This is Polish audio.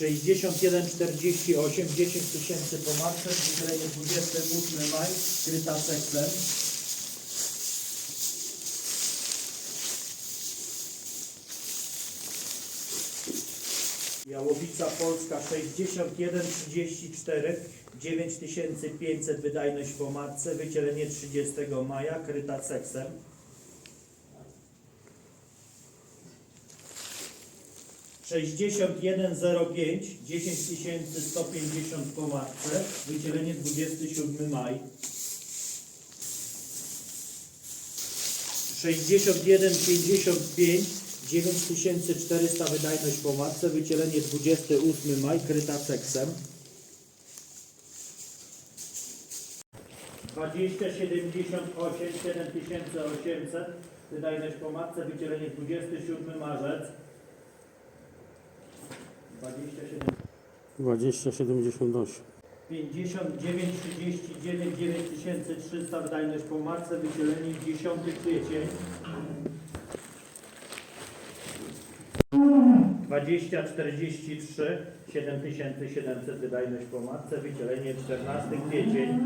61,48, 10 tysięcy po marce, wydzielenie 28 maj, kryta seksem. Jałowica Polska 61,34, 9500 wydajność po marce, wycielenie 30 maja, kryta seksem. Sześćdziesiąt jeden zero pięć, dziesięć tysięcy sto pięćdziesiąt po marce, wycielenie dwudziesty siódmy maj. Sześćdziesiąt jeden pięćdziesiąt pięć, dziewięć tysięcy czterysta wydajność po marce, wycielenie dwudziesty ósmy maj, kryta seksem. Dwadzieścia siedemdziesiąt osiem, siedem tysięcy osiemset, wydajność po matce, wycielenie 27 marzec. 27, 2078. 59, 39, 9300, wydajność po matce, wycielenie 10 kwiecień. 20, 43, 7700, wydajność po matce, wycielenie 14 kwiecień.